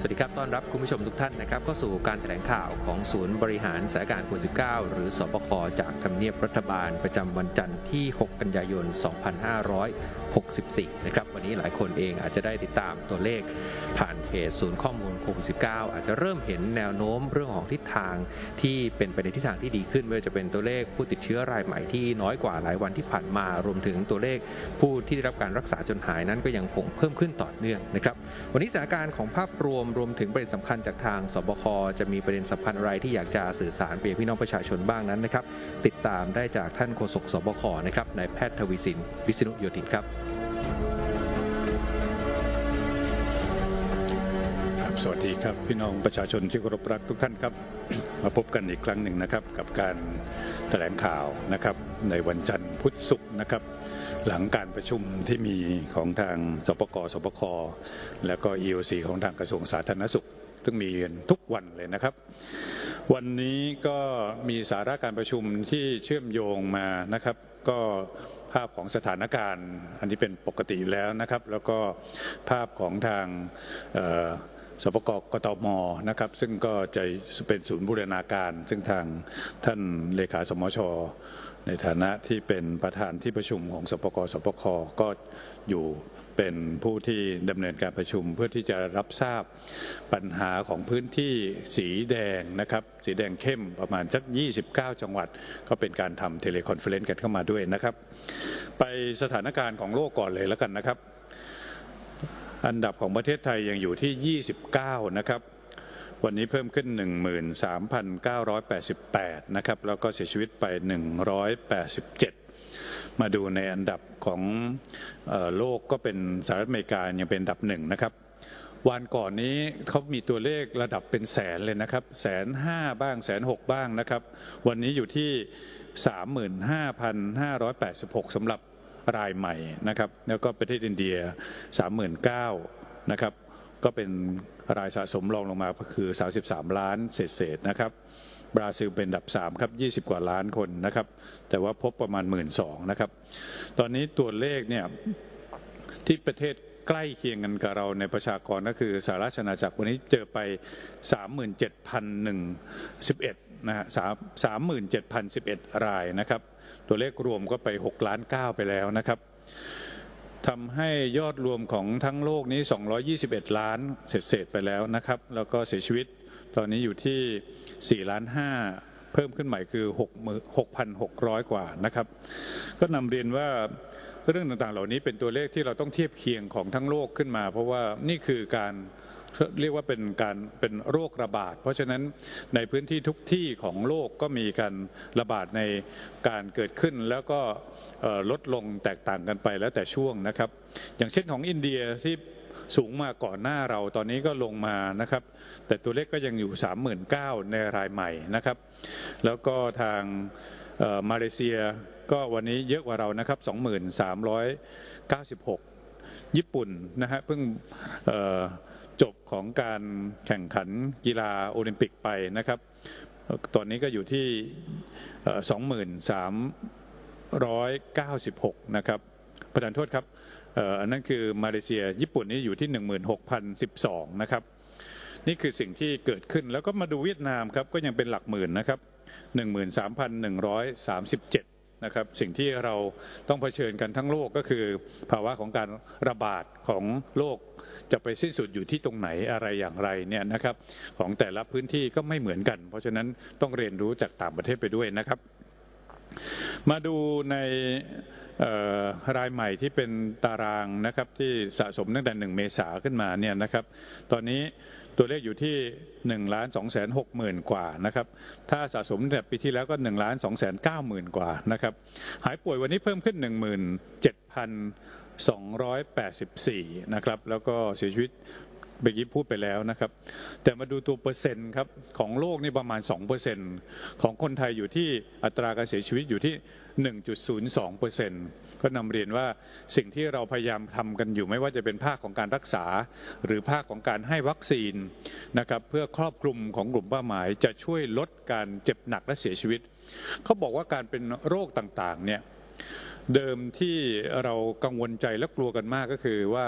สวัสดีครับ ต้อนรับคุณผู้ชมทุกท่านนะครับเข้าสู่การแถลงข่าวของศูนย์บริหารสถานการณ์โควิด -19 หรือสบคจากทำเนียบรัฐบาลประจำวันจันทร์ที่ 6 กันยายน 2564 นะครับ วันนี้หลายคนเองอาจจะได้ติดตามตัวเลขผ่านเพจศูนย์ข้อมูลโควิด -19 อาจจะเริ่มเห็นแนวโน้มเรื่องของทิศทางที่เป็นไปในทิศทางที่ดีขึ้นไม่ว่าจะเป็นตัวเลขผู้ติดเชื้อรายใหม่ที่น้อยกว่าหลายวันที่ผ่านมารวมถึงตัวเลขผู้ที่ได้รับการรักษาจนหายนั้นก็ยังคงเพิ่มขึ้นต่อเนื่องนะครับ วันนี้สถานการณ์ของภาพรวมรวมถึงประเด็นสำคัญจากทางสบคจะมีประเด็นสำคัญอะไรที่อยากจะสื่อสารไปยังพี่น้องประชาชนบ้างนั้นนะครับ ติดตามได้จากท่านโฆษกสบคนะครับนายแพทย์ทวีสินวิษณุโยธินครับ สวัสดีครับ พี่น้องประชาชนที่เคารพรักทุกท่านครับ มาพบกันอีกครั้งหนึ่งนะครับ กับการแถลงข่าวนะครับ ในวันจันทร์พุธศุกร์นะครับ หลังการประชุมที่มีของทางสปกสปคแล้วก็ EOC ของทางกระทรวงสาธารณสุขซึ่งมีกันทุกวันเลยนะครับ วันนี้ก็มีสาระการประชุมที่เชื่อมโยงมานะครับ ก็ภาพของสถานการณ์ อันนี้เป็นปกติแล้วนะครับ แล้วก็ภาพของทางอ สปกกตมนะครับซึ่งก็จะเป็นศูนย์บูรณาการ ซึ่งทางท่านเลขาสมช ในฐานะที่เป็นประธานที่ประชุมของสปกสปคก็อยู่เป็นผู้ที่ดำเนินการประชุมเพื่อที่จะรับทราบปัญหาของพื้นที่สีแดงนะครับ สีแดงเข้มประมาณสัก 29 จังหวัด ก็เป็นการทำเทเลคอนเฟอเรนซ์กันเข้ามาด้วยนะครับ ไปสถานการณ์ของโลกก่อนเลยแล้วกันนะครับ อันดับของประเทศไทยยังอยู่ที่ 29 นะครับ วันนี้เพิ่มขึ้น 13,988 นะครับ แล้วก็เสียชีวิตไป 187 มาดูในอันดับของออโลกก็เป็นสหรัฐอเมริกายังเป็นอันดับหนึ่งนะครับ วันก่อนนี้เขามีตัวเลขระดับเป็นแสนเลยนะครับ แสนห้าบ้างแสนหกบ้างนะครับ วันนี้อยู่ที่ 35,586สำหรับ รายใหม่นะครับแล้วก็ประเทศอินเดีย 39,000นะครับก็เป็นรายสะสมรองลงมาก็คือ 33 ล้านเศษๆนะครับบราซิลเป็นอันดับ 3 ครับ 20 กว่าล้านคนนะครับ แต่ว่าพบประมาณ 1 2ื่นนะครับ ตอนนี้ตัวเลขเนี่ยที่ประเทศ ใกล้เคียงกันกับเราในประชากรก็คือสหราชอาณาจักรวันนี้เจอไป 37,011นะฮะ37,011 รายนะครับ ตัวเลขรวมก็ไป6ล้าน9ไปแล้วนะครับทำให้ยอดรวมของทั้งโลกนี้ 221 ล้านเศษไปแล้วนะครับ แล้วก็เสียชีวิตตอนนี้อยู่ที่4ล้าน5เพิ่มขึ้นใหม่คือ 6,600 กว่านะครับ ก็นำเรียนว่า เรื่องต่างๆ เหล่านี้เป็นตัวเลขที่เราต้องเทียบเคียงของทั้งโลกขึ้นมา เพราะว่านี่คือการเรียกว่าเป็นการเป็นโรคระบาด เพราะฉะนั้นในพื้นที่ทุกที่ของโลกก็มีการระบาดในการเกิดขึ้นแล้วก็ลดลงแตกต่างกันไปแล้วแต่ช่วงนะครับ อย่างเช่นของอินเดียที่สูงมาก่อนหน้าเราตอนนี้ก็ลงมานะครับ แต่ตัวเลขก็ยังอยู่ 39,000ในรายใหม่นะครับ แล้วก็ทาง มาเลเซียก็วันนี้เยอะกว่าเรานะครับ 2396 ญี่ปุ่นนะฮะเพิ่งจบของการแข่งขันกีฬาโอลิมปิกไปนะครับ ตอนนี้ก็อยู่ที่เอ่อ2396 นะครับประธานโทษครับอันนั้นคือมาเลเซีย ญี่ปุ่นนี่อยู่ที่ 16,012 นะครับ นี่คือสิ่งที่เกิดขึ้นแล้วก็มาดูเวียดนามครับก็ยังเป็นหลักหมื่นนะครับ 13,137 นะครับ สิ่งที่เราต้องเผชิญกันทั้งโลกก็คือ ภาวะของการระบาดของโรคจะไปสิ้นสุดอยู่ที่ตรงไหนอะไรอย่างไรเนี่ยนะครับ ของแต่ละพื้นที่ก็ไม่เหมือนกัน เพราะฉะนั้นต้องเรียนรู้จากต่างประเทศไปด้วยนะครับ มาดูในรายใหม่ที่เป็นตารางนะครับที่สะสมตั้งแต่ 1 เมษาขึ้นมาเนี่ยนะครับ ตอนนี้ ตัวเลขอยู่ที่1ล้าน2แสน6หมื่นกว่านะครับ ถ้าสะสมแต่ปีที่แล้วก็1ล้าน2แสน9หมื่นกว่านะครับ หายป่วยวันนี้เพิ่มขึ้น 17,284 นะครับ แล้วก็เสียชีวิต เมื่อกี้พูดไปแล้วนะครับ แต่มาดูตัวเปอร์เซ็นต์ครับ ของโลกนี่ประมาณ 2%ของคนไทยอยู่ที่อัตราการเสียชีวิตอยู่ที่ 1.02%ก็นำเรียนว่าสิ่งที่เราพยายามทำกันอยู่ไม่ว่าจะเป็นภาคของการรักษา หรือภาคของการให้วัคซีนนะครับเพื่อครอบคลุมของกลุ่มเป้าหมาย จะช่วยลดการเจ็บหนักและเสียชีวิต เขาบอกว่าการเป็นโรคต่างๆเนี่ยเดิมที่เรากังวลใจและกลัวกันมากก็คือว่า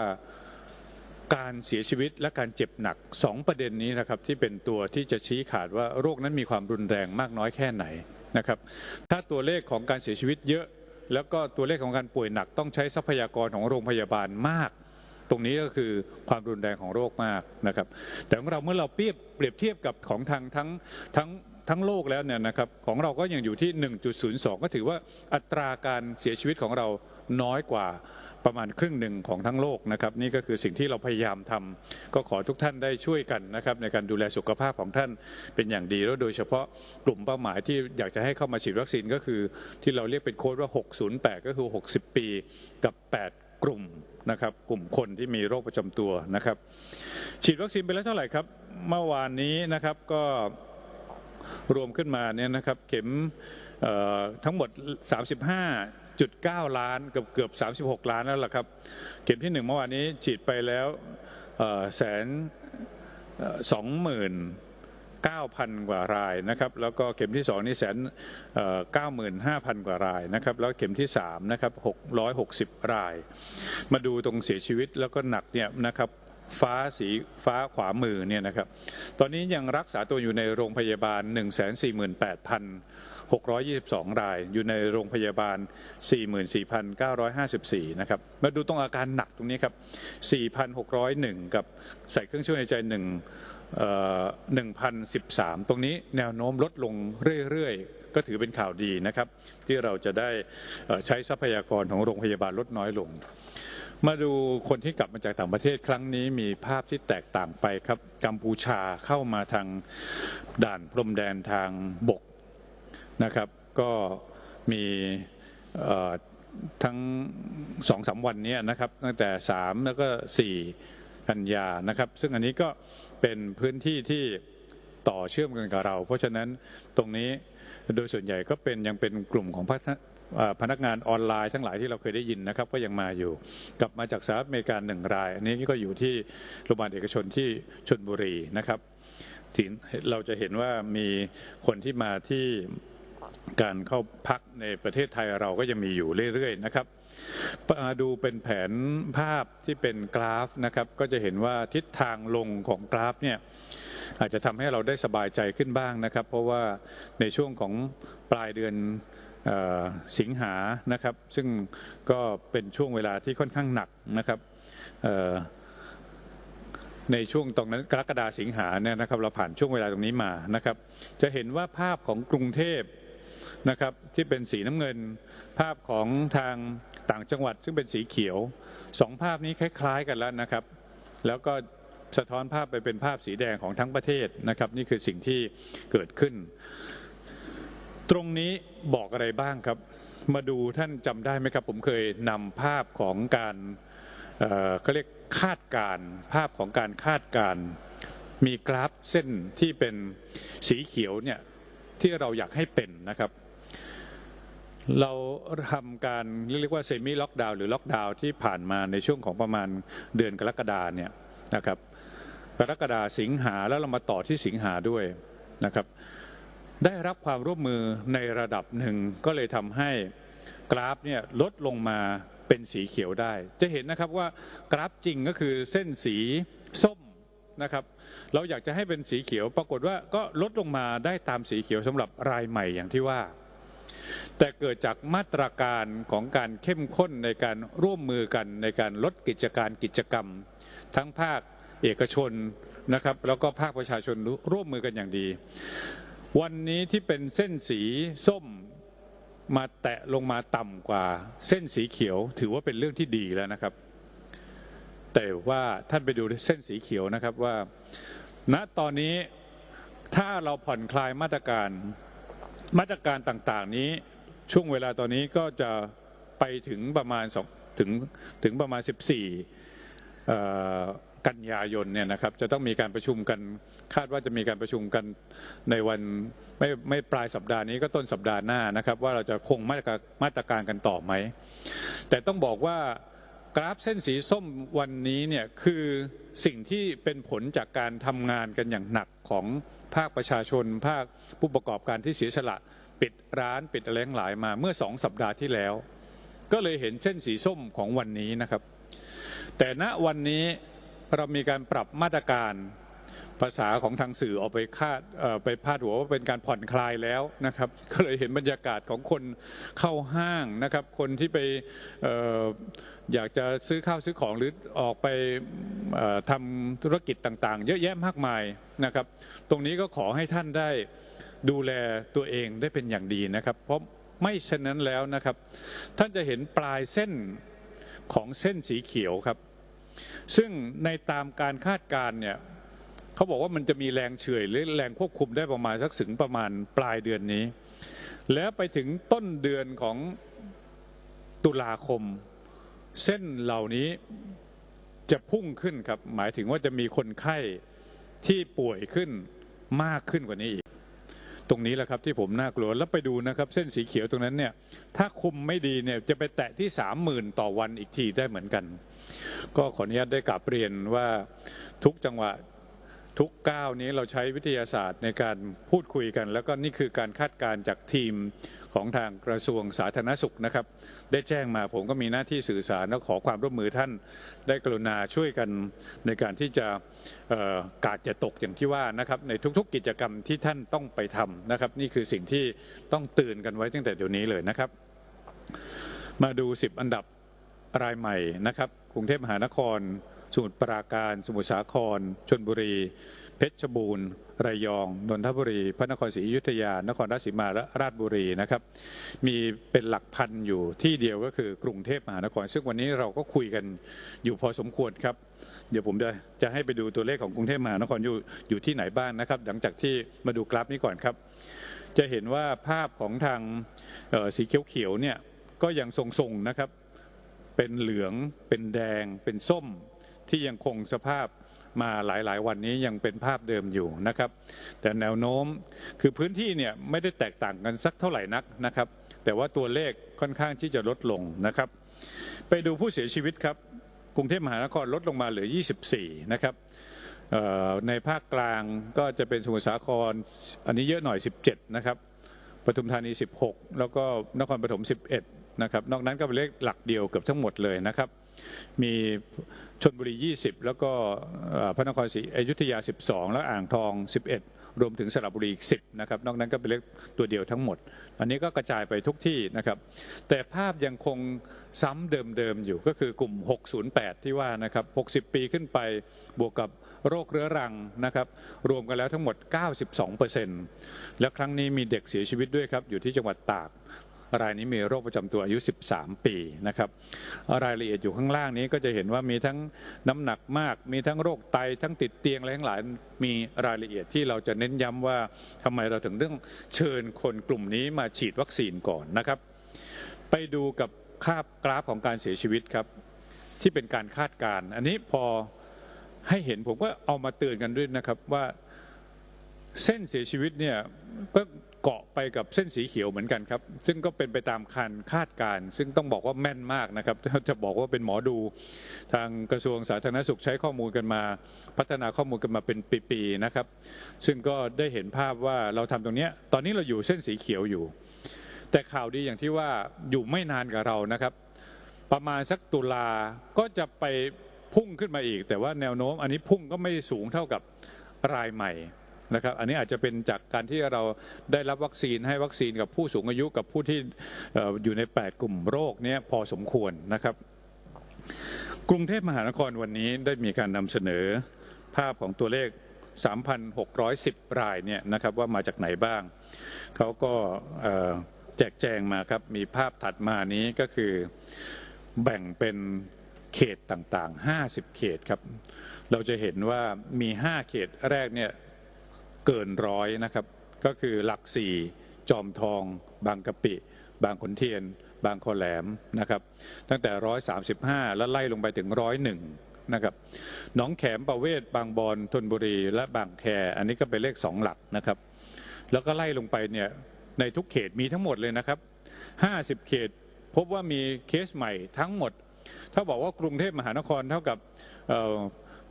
การเสียชีวิตและการเจ็บหนักสองประเด็นนี้นะครับที่เป็นตัวที่จะชี้ขาดว่าโรคนั้นมีความรุนแรงมากน้อยแค่ไหนนะครับถ้าตัวเลขของการเสียชีวิตเยอะ แล้วก็ตัวเลขของการป่วยหนักต้องใช้ทรัพยากรของโรงพยาบาลมาก ตรงนี้ก็คือความรุนแรงของโรคมากนะครับแต่ของเราเมื่อเราเปรียบเปรียบเทียบกับของทางทั้งทั้งทั้งโลกแล้วเนี่ยนะครับของเราก็ยังอยู่ที่ 1.02 ก็ถือว่าอัตราการเสียชีวิตของเราน้อยกว่า ประมาณครึ่งหนึ่งของทั้งโลกนะครับนี่ก็คือสิ่งที่เราพยายามทำก็ขอทุกท่านได้ช่วยกันนะครับในการดูแลสุขภาพของท่านเป็นอย่างดี แล้วโดยเฉพาะกลุ่มเป้าหมายที่อยากจะให้เข้ามาฉีดวัคซีนก็คือ ที่เราเรียกเป็นโค้ดว่า 608 ก็คือ 60 ปีกับ 8 กลุ่มนะครับกลุ่มคนที่มีโรคประจำตัวนะครับ ฉีดวัคซีนไปแล้วเท่าไหร่ครับเมื่อวานนี้นะครับก็รวมขึ้นมาเนี่ยนะครับเข็มทั้งหมด 35 35.9ล้านเกือบเกือบ 36 ล้านแล้วล่ะครับ เข็มที่หนึ่งเมื่อวานนี้ฉีดไปแล้วแสนสองหมื่นเก้าพันกว่ารายนะครับ แล้วก็เข็มที่สองนี่แสนเก้าหมื่นห้าพันกว่ารายนะครับ แล้วเข็มที่สามนะครับหกร้อยหกสิบราย มาดูตรงเสียชีวิตแล้วก็หนักเนี่ยนะครับฟ้าสีฟ้าขวามือเนี่ยนะครับ ตอนนี้ยังรักษาตัวอยู่ในโรงพยาบาล 1 6 2 2 ราย อยู่ในโรงพยาบาล 44,954 นะครับ มาดูตรงอาการหนักตรงนี้ครับ 4,601 กับใส่เครื่องช่วยหายใจ1 1,013 ตรงนี้แนวโน้มลดลงเรื่อยๆ ก็ถือเป็นข่าวดีนะครับ ที่เราจะได้ใช้ทรัพยากรของโรงพยาบาลลดน้อยลง มาดูคนที่กลับมาจากต่างประเทศครั้งนี้มีภาพที่แตกต่างไปครับ กัมพูชาเข้ามาทางด่านพรมแดนทางบก นะครับ ก็มีทั้งสองสามวันนี้นะครับตั้งแต่สามแล้วก็สี่กันยานะครับ ซึ่งอันนี้ก็เป็นพื้นที่ที่ต่อเชื่อมกันกับเรา เพราะฉะนั้นตรงนี้โดยส่วนใหญ่ก็เป็นยังเป็นกลุ่มของพนักเอ่อพนักงานออนไลน์ทั้งหลายที่เราเคยได้ยินนะครับ ก็ยังมาอยู่กลับมาจากสหรัฐอเมริกาหนึ่งราย อันนี้ก็อยู่ที่โรงพยาบาลเอกชนที่ชนบุรีนะครับเราจะเห็นว่ามีคนที่มาที่ การเข้าพักในประเทศไทยเราก็ยังมีอยู่เรื่อยๆนะครับดูเป็นแผนภาพที่เป็นกราฟนะครับ ก็จะเห็นว่าทิศทางลงของกราฟเนี่ยอาจจะทำให้เราได้สบายใจขึ้นบ้างนะครับ เพราะว่าในช่วงของปลายเดือนสิงหานะครับ ซึ่งก็เป็นช่วงเวลาที่ค่อนข้างหนักนะครับในช่วงตรงนั้นกรกฎาสิงหาเนี่ยนะครับ เราผ่านช่วงเวลาตรงนี้มานะครับ จะเห็นว่าภาพของกรุงเทพ นะครับที่เป็นสีน้ำเงิน ภาพของทางต่างจังหวัด ซึ่งเป็นสีเขียวสองภาพนี้คล้ายๆกันแล้วนะครับ แล้วก็สะท้อนภาพไปเป็นภาพสีแดงของทั้งประเทศนะครับ นี่คือสิ่งที่เกิดขึ้น ตรงนี้บอกอะไรบ้างครับ มาดูท่านจำได้ไหมครับ ผมเคยนำภาพของการเขาเรียกคาดการภาพของการคาดการมีกราฟเส้นที่เป็นสีเขียวเนี่ยที่เราอยากให้เป็นนะครับ เราทำการเรียกว่าเซมิล็อกดาวน์หรือล็อกดาวน์ที่ผ่านมาในช่วงของประมาณเดือนกรกฎาเนี่ยนะครับกรกฎาสิงหาแล้วเรามาต่อที่สิงหาด้วยนะครับ ได้รับความร่วมมือในระดับหนึ่งก็เลยทำให้กราฟเนี่ยลดลงมาเป็นสีเขียวได้ จะเห็นนะครับว่ากราฟจริงก็คือเส้นสีส้มนะครับ เราอยากจะให้เป็นสีเขียวปรากฏว่าก็ลดลงมาได้ตามสีเขียวสำหรับรายใหม่อย่างที่ว่า แต่เกิดจากมาตรการของการเข้มข้นในการร่วมมือกันในการลดกิจการกิจกรรม ทั้งภาคเอกชนนะครับ แล้วก็ภาคประชาชนร่วมมือกันอย่างดี วันนี้ที่เป็นเส้นสีส้มมาแตะลงมาต่ำกว่าเส้นสีเขียว ถือว่าเป็นเรื่องที่ดีแล้วนะครับ แต่ว่าท่านไปดูเส้นสีเขียวนะครับว่าณตอนนี้ถ้าเราผ่อนคลายมาตรการ มาตรการต่างๆนี้ช่วงเวลาตอนนี้ก็จะไปถึงประมาณสองถึงถึงประมาณ 14เอ่กันยายนเนี่ยนะครับจะต้องมีการประชุมกันคาดว่าจะมีการประชุมกันในวันไม่ไม่ปลายสัปดาห์นี้ก็ต้นสัปดาห์หน้านะครับ ว่าเราจะคงมาตรการมาตรการกันต่อไหม แต่ต้องบอกว่ากราฟเส้นสีส้มวันนี้เนี่ยคือสิ่งที่เป็นผลจากการทำงานกันอย่างหนักของ ภาคประชาชน ภาคผู้ประกอบการที่เสียสละ ปิดร้านปิดอะไรทั้งหลายมาเมื่อสองสัปดาห์ที่แล้ว ก็เลยเห็นเส้นสีส้มของวันนี้นะครับ แต่ณวันนี้เรามีการปรับมาตรการ ภาษาของทางสื่อออกไปคาดไปพาดหัวว่าเป็นการผ่อนคลายแล้วนะครับ ก็เลยเห็นบรรยากาศของคนเข้าห้างนะครับ คนที่ไปอยากจะซื้อข้าวซื้อของหรือออกไปทำธุรกิจต่างๆ เยอะแยะมากมายนะครับ ตรงนี้ก็ขอให้ท่านได้ดูแลตัวเองได้เป็นอย่างดีนะครับ เพราะไม่เช่นนั้นแล้วนะครับ ท่านจะเห็นปลายเส้นของเส้นสีเขียวครับ ซึ่งในตามการคาดการณ์เนี่ย เขาบอกว่ามันจะมีแรงเฉื่อยหรือแรงควบคุมได้ประมาณสักถึงประมาณปลายเดือนนี้ แล้วไปถึงต้นเดือนของตุลาคม เส้นเหล่านี้จะพุ่งขึ้นครับ หมายถึงว่าจะมีคนไข้ที่ป่วยขึ้นมากขึ้นกว่านี้อีก ตรงนี้แหละครับที่ผมน่ากลัวแล้วไปดูนะครับ เส้นสีเขียวตรงนั้นเนี่ยถ้าคุมไม่ดีเนี่ยจะไปแตะที่สามหมื่นต่อวันอีกทีได้เหมือนกัน ก็ขออนุญาตได้กลับเรียนว่าทุกจังหวะ ทุกก้าวนี้เราใช้วิทยาศาสตร์ในการพูดคุยกัน แล้วก็นี่คือการคาดการณ์จากทีมของทางกระทรวงสาธารณสุขนะครับ ได้แจ้งมาผมก็มีหน้าที่สื่อสารและขอความร่วมมือท่านได้กรุณาช่วยกันในการที่จะกาดจะตกอย่างที่ว่านะครับในทุกๆกิจกรรมที่ท่านต้องไปทำนะครับ นี่คือสิ่งที่ต้องตื่นกันไว้ตั้งแต่เดี๋ยวนี้เลยนะครับ มาดู 10 อันดับรายใหม่นะครับกรุงเทพมหานคร สมุทรปราการ สมุทรสาคร ชนบุรี เพชรบูรณ์ ระยอง นนทบุรี พระนครศรีอยุธยา นครราชสีมาและราชบุรีนะครับ มีเป็นหลักพันอยู่ที่เดียวก็คือกรุงเทพมหานคร ซึ่งวันนี้เราก็คุยกันอยู่พอสมควรครับ เดี๋ยวผมจะจะให้ไปดูตัวเลขของกรุงเทพมหานครอยู่อยู่ที่ไหนบ้างนะครับ หลังจากที่มาดูกราฟนี้ก่อนครับ จะเห็นว่าภาพของทางเอ่อสีเขียวๆเนี่ยก็ยังทรงๆนะครับ เป็นเหลือง เป็นแดง เป็นส้ม ที่ยังคงสภาพมาหลายๆ วันนี้ยังเป็นภาพเดิมอยู่นะครับ แต่แนวโน้มคือพื้นที่เนี่ยไม่ได้แตกต่างกันสักเท่าไหร่นักนะครับ แต่ว่าตัวเลขค่อนข้างที่จะลดลงนะครับ ไปดูผู้เสียชีวิตครับกรุงเทพมหานครลดลงมาเหลือ 24 นะครับในภาคกลางก็จะเป็นสมุทรสาครอันนี้เยอะหน่อย 17 นะครับปทุมธานี 16 แล้วก็นครปฐม 11 นะครับ นอกนั้นก็เป็นเลขหลักเดียวเกือบทั้งหมดเลยนะครับ มีชนบุรี 20 แล้วก็พระนครศรีอยุธยา 12 แล้วอ่างทอง 11 รวมถึงสระบุรีอีก10นะครับนอกนั้นก็เป็นเลขตัวเดียวทั้งหมด อันนี้ก็กระจายไปทุกที่นะครับ แต่ภาพยังคงซ้ำเดิมๆอยู่ก็คือกลุ่ม 608 ที่ว่านะครับ 60 ปีขึ้นไปบวกกับโรคเรื้อรังนะครับ รวมกันแล้วทั้งหมด 92%แล้วครั้งนี้มีเด็กเสียชีวิตด้วยครับ อยู่ที่จังหวัดตาก รายนี้มีโรคประจำตัวอายุ 13 ปีนะครับรายละเอียดอยู่ข้างล่างนี้ก็จะเห็นว่ามีทั้งน้ำหนักมาก มีทั้งโรคไตทั้งติดเตียงอะไรทั้งหลายมีรายละเอียดที่เราจะเน้นย้ำว่าทำไมเราถึงต้องเชิญคนกลุ่มนี้มาฉีดวัคซีนก่อนนะครับ ไปดูกับภาพกราฟของการเสียชีวิตครับ ที่เป็นการคาดการณ์อันนี้พอให้เห็นผมก็เอามาเตือนกันด้วยนะครับว่าเส้นเสียชีวิตเนี่ยก็ เกาะไปกับเส้นสีเขียวเหมือนกันครับ ซึ่งก็เป็นไปตามการคาดการณ์ซึ่งต้องบอกว่าแม่นมากนะครับจะบอกว่าเป็นหมอดู ทางกระทรวงสาธารณสุขใช้ข้อมูลกันมา พัฒนาข้อมูลกันมาเป็นปีๆนะครับ ซึ่งก็ได้เห็นภาพว่าเราทำตรงนี้ตอนนี้เราอยู่เส้นสีเขียวอยู่ แต่ข่าวดีอย่างที่ว่าอยู่ไม่นานกับเรานะครับ ประมาณสักตุลาก็จะไปพุ่งขึ้นมาอีก แต่ว่าแนวโน้มอันนี้พุ่งก็ไม่สูงเท่ากับรายใหม่ นะครับอันนี้อาจจะเป็นจากการที่เราได้รับวัคซีนให้วัคซีนกับผู้สูงอายุกับผู้ที่อยู่ใน 8 กลุ่มโรคนี้พอสมควรนะครับ กรุงเทพมหานครวันนี้ได้มีการนำเสนอภาพของตัวเลข 3,610 รายเนี่ยนะครับว่ามาจากไหนบ้าง เขาก็แจกแจงมาครับ มีภาพถัดมานี้ก็คือแบ่งเป็นเขตต่างๆ 50 เขตครับ เราจะเห็นว่ามี 5 เขตแรกเนี่ย เกินร้อยนะครับ ก็คือหลักสี่จอมทอง บางกะปิ บางขนเทียน บางคอแหลมนะครับ ตั้งแต่135แล้วไล่ลงไปถึงร้อยหนึ่งนะครับหนองแขมประเวศบางบอนธนบุรี และบางแค อันนี้ก็เป็นเลขสองหลักนะครับ แล้วก็ไล่ลงไปเนี่ยในทุกเขตมีทั้งหมดเลยนะครับ50เขตพบว่ามีเคสใหม่ทั้งหมด ถ้าบอกว่ากรุงเทพมหานครเท่ากับ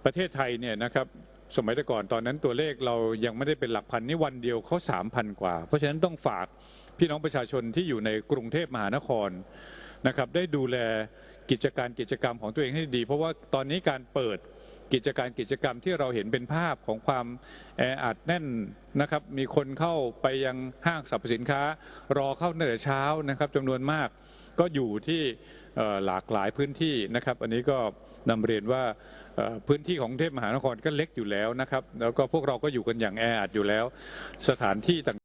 ประเทศไทยเนี่ยนะครับ สมัยแต่ก่อนตอนนั้นตัวเลขเรายังไม่ได้เป็นหลักพันนี่วันเดียวเขาสามพันกว่า เพราะฉะนั้นต้องฝากพี่น้องประชาชนที่อยู่ในกรุงเทพมหานครนะครับได้ดูแลกิจการกิจกรรมของตัวเองให้ดี เพราะว่าตอนนี้การเปิดกิจการกิจกรรมที่เราเห็นเป็นภาพของความแออัดแน่นนะครับ มีคนเข้าไปยังห้างสรรพสินค้า รอเข้าตั้งแต่เช้านะครับจำนวนมากก็อยู่ที่หลากหลายพื้นที่นะครับ อันนี้ก็ นำเรียนว่าพื้นที่ของกรุงเทพมหานครก็เล็กอยู่แล้วนะครับ แล้วก็พวกเราก็อยู่กันอย่างแออัดอยู่แล้วสถานที่ต่าง